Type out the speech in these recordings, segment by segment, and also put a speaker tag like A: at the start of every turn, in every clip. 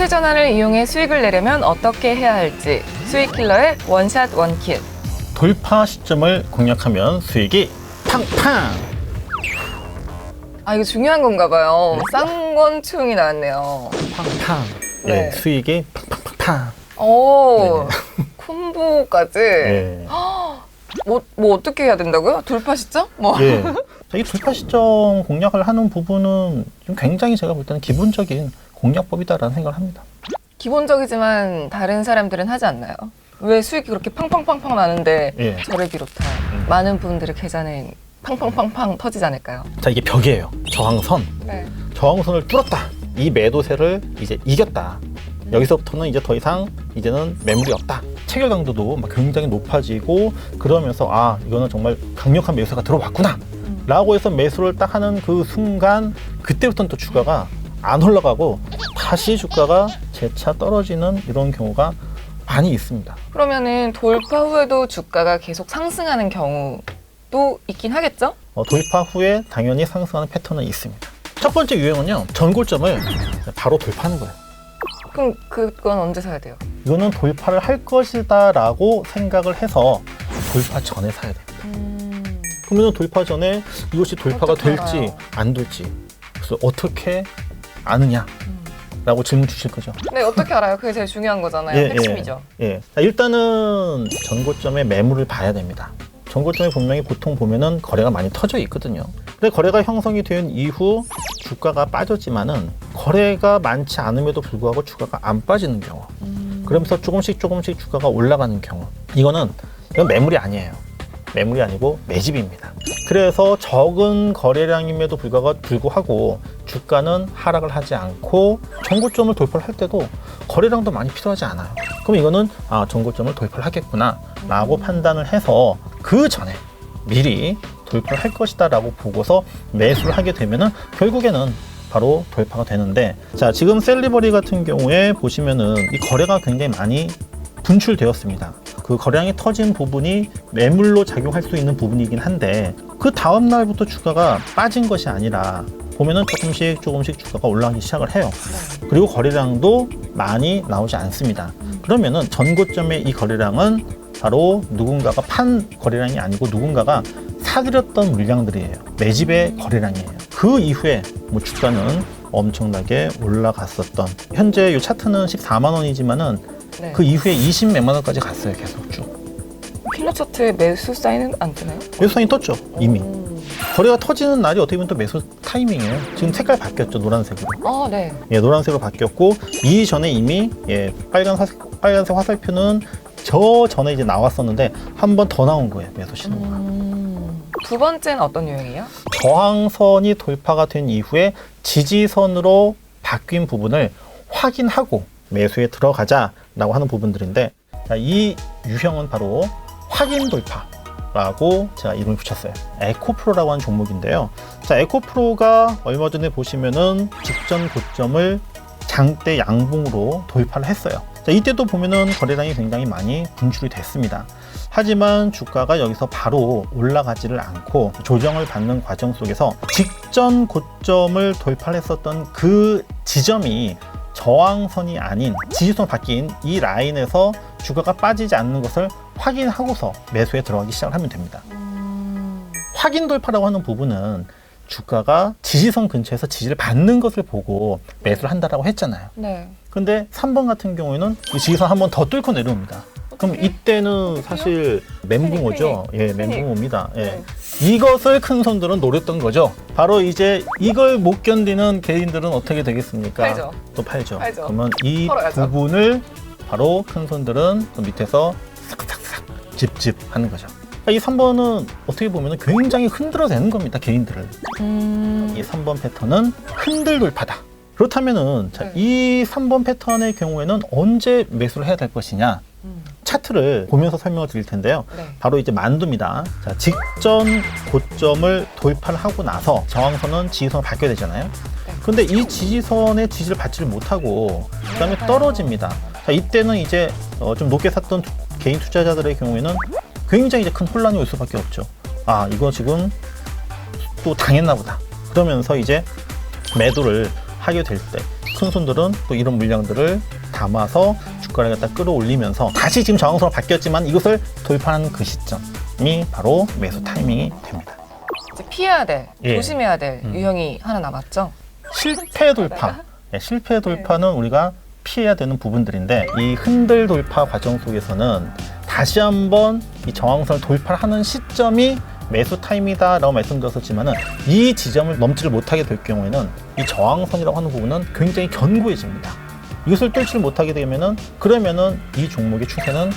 A: 추세 전환을 이용해 수익을 내려면 어떻게 해야 할지 수익 킬러의 원샷 원킬.
B: 돌파 시점을 공략하면 수익이 팡팡.
A: 아 이거 중요한 건가 봐요. 쌍권충이 나왔네요.
B: 팡팡.
A: 네.
B: 예, 수익이 팡팡팡팡.
A: 오 콤보까지.
B: 예.
A: 뭐, 뭐 어떻게 해야 된다고요? 돌파 시점? 뭐.
B: 예. 자, 이 돌파 시점 공략을 하는 부분은 좀 굉장히 제가 볼 때는 기본적인 공략법이다라는 생각을 합니다.
A: 기본적이지만 다른 사람들은 하지 않나요? 왜 수익이 그렇게 팡팡팡팡 나는데
B: 예.
A: 저를 비롯한
B: 음.
A: 많은 분들의 계좌는 팡팡팡팡 터지지 않을까요?
B: 자, 이게 벽이에요. 저항선.
A: 네.
B: 저항선을 뚫었다. 이 매도세를 이제 이겼다. 여기서부터는 이제 더 이상 이제는 매물이 없다. 체결 강도도 막 굉장히 높아지고 그러면서 아 이거는 정말 강력한 매수가 들어왔구나. 라고 해서 매수를 딱 하는 그 순간 그때부터는 또 주가가 안 올라가고 다시 주가가 재차 떨어지는 이런 경우가 많이 있습니다.
A: 그러면은 돌파 후에도 주가가 계속 상승하는 경우도 있긴 하겠죠?
B: 어, 돌파 후에 당연히 상승하는 패턴은 있습니다. 첫 번째 유형은요 전골점을 바로 돌파하는 거예요.
A: 그럼 그건 언제 사야 돼요?
B: 이거는 돌파를 할 것이다라고 생각을 해서 돌파 전에 사야 돼요.
A: 음...
B: 그러면 돌파 전에 이것이 돌파가 될지? 안 될지 그래서 어떻게 아느냐 라고
A: 음.
B: 질문 주실 거죠.
A: 네, 어떻게 알아요? 그게 제일 중요한 거잖아요.
B: 예,
A: 핵심이죠.
B: 예. 자, 일단은 전고점의 매물을 봐야 됩니다. 전고점에 분명히 보통 보면은 거래가 많이 터져 있거든요. 근데 거래가 형성이 된 이후 주가가 빠졌지만은 거래가 많지 않음에도 불구하고 주가가 안 빠지는 경우.
A: 음.
B: 그러면서 조금씩 조금씩 주가가 올라가는 경우. 이거는 이건 매물이 아니에요. 매물이 아니고 매집입니다. 그래서 적은 거래량임에도 불구하고, 주가는 하락을 하지 않고 전고점을 돌파를 할 때도 거래량도 많이 필요하지 않아요. 그럼 이거는 아 전고점을 돌파를 하겠구나라고 판단을 해서 그 전에 미리 돌파를 할 것이다라고 보고서 매수를 하게 되면은 결국에는 바로 돌파가 되는데 자 지금 셀리버리 같은 경우에 보시면은 이 거래가 굉장히 많이 분출되었습니다. 그 거래량이 터진 부분이 매물로 작용할 수 있는 부분이긴 한데 그 다음 날부터 주가가 빠진 것이 아니라 보면은 조금씩 조금씩 주가가 올라가기 시작을 해요. 그리고 거래량도 많이 나오지 않습니다. 그러면은 전고점의 이 거래량은 바로 누군가가 판 거래량이 아니고 누군가가 사들였던 물량들이에요. 매집의 거래량이에요. 그 이후에 뭐 주가는 엄청나게 올라갔었던 현재 이 차트는 14만 원이지만은
A: 네.
B: 그 이후에 20 몇만 원까지 갔어요 계속 쭉
A: 필러 차트에 매수 사인은 안 뜨나요?
B: 매수선이 떴죠 이미
A: 음.
B: 거래가 터지는 날이 어떻게 보면 또 매수 타이밍이에요 지금 색깔 바뀌었죠 노란색으로
A: 아, 네.
B: 예 노란색으로 바뀌었고 이전에 이미 예 빨간 화, 빨간색 화살표는 저 전에 이제 나왔었는데 한 번 더 나온 거예요 매수 신호가
A: 음. 두 번째는 어떤 유형이에요?
B: 저항선이 돌파가 된 이후에 지지선으로 바뀐 부분을 확인하고 매수에 들어가자 라고 하는 부분들인데 자, 이 유형은 바로 확인 돌파라고 제가 이름을 붙였어요. 에코프로라고 하는 종목인데요. 자, 에코프로가 얼마 전에 보시면은 직전 고점을 장대 양봉으로 돌파를 했어요. 자, 이때도 보면은 거래량이 굉장히 많이 분출이 됐습니다. 하지만 주가가 여기서 바로 올라가지를 않고 조정을 받는 과정 속에서 직전 고점을 돌파를 했었던 그 지점이 저항선이 아닌 지지선 바뀐 이 라인에서 주가가 빠지지 않는 것을 확인하고서 매수에 들어가기 시작을 하면 됩니다.
A: 음.
B: 확인 돌파라고 하는 부분은 주가가 지지선 근처에서 지지를 받는 것을 보고 매수를 한다라고 했잖아요.
A: 네.
B: 근데 3번 같은 경우에는 이 지지선 한 번 더 뚫고 내려옵니다. 그럼. 이때는 사실 멘붕어죠. 예,
A: 패닉.
B: 멘붕어입니다. 예.
A: 네.
B: 이것을 큰 손들은 노렸던 거죠. 바로 이제 이걸 못 견디는 개인들은 어떻게 되겠습니까?
A: 팔죠.
B: 또 팔죠.
A: 팔죠.
B: 그러면 이
A: 털어야죠.
B: 부분을 바로 큰 손들은 또 밑에서 싹싹싹 집집 하는 거죠. 이 3번은 어떻게 보면 굉장히 흔들어내는 겁니다. 개인들을.
A: 음.
B: 이 3번 패턴은 흔들 돌파다. 그렇다면은 자,
A: 네.
B: 이 3번 패턴의 경우에는 언제 매수를 해야 될 것이냐?
A: 음.
B: 차트를 보면서 설명을 드릴 텐데요.
A: 네.
B: 바로 이제 만두입니다. 자, 직전 고점을 돌파를 하고 나서 저항선은 지지선을 밟게 되잖아요.
A: 네.
B: 근데 이 지지선의 지지를 받지를 못하고 그다음에
A: 맞아요.
B: 떨어집니다. 자, 이때는 이제 어, 좀 높게 샀던 투- 개인 투자자들의 경우에는 굉장히 이제 큰 혼란이 올 수밖에 없죠. 아, 이거 지금 또 당했나 보다. 그러면서 이제 매도를 하게 될 때 큰 손들은 또 이런 물량들을 담아서 주가를 갖다 끌어올리면서 다시 지금 저항선으로 바뀌었지만 이것을 돌파하는 그 시점이 바로 매수 타이밍이 됩니다.
A: 이제 피해야 될,
B: 예.
A: 조심해야 될
B: 음.
A: 유형이 하나 남았죠.
B: 실패 돌파. 네, 실패 돌파는 우리가 피해야 되는 부분들인데 이 흔들 돌파 과정 속에서는 다시 한번 이 저항선을 돌파하는 시점이 매수 타임이다 라고 말씀드렸었지만은 이 지점을 넘지를 못하게 될 경우에는 이 저항선이라고 하는 부분은 굉장히 견고해집니다. 이것을 뚫지를 못하게 되면은 그러면은 이 종목의 추세는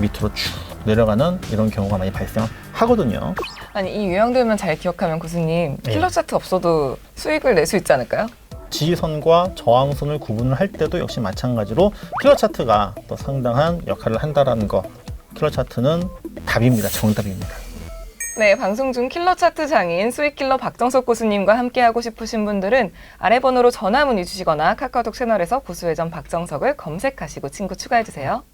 B: 밑으로 쭉 내려가는 이런 경우가 많이 발생하거든요.
A: 아니 이 유형들만 잘 기억하면 교수님
B: 예.
A: 킬러 차트 없어도 수익을 낼 수 있지 않을까요?
B: 지지선과 저항선을 구분을 할 때도 역시 마찬가지로 킬러 차트가 또 상당한 역할을 한다라는 거. 킬러 차트는 답입니다. 정답입니다.
A: 네, 방송 중 킬러 차트 장인 수익 킬러 박정석 교수님과 함께 하고 싶으신 분들은 아래 번호로 전화 문의 주시거나 카카오톡 채널에서 고수회전 박정석을 검색하시고 친구 추가해 주세요.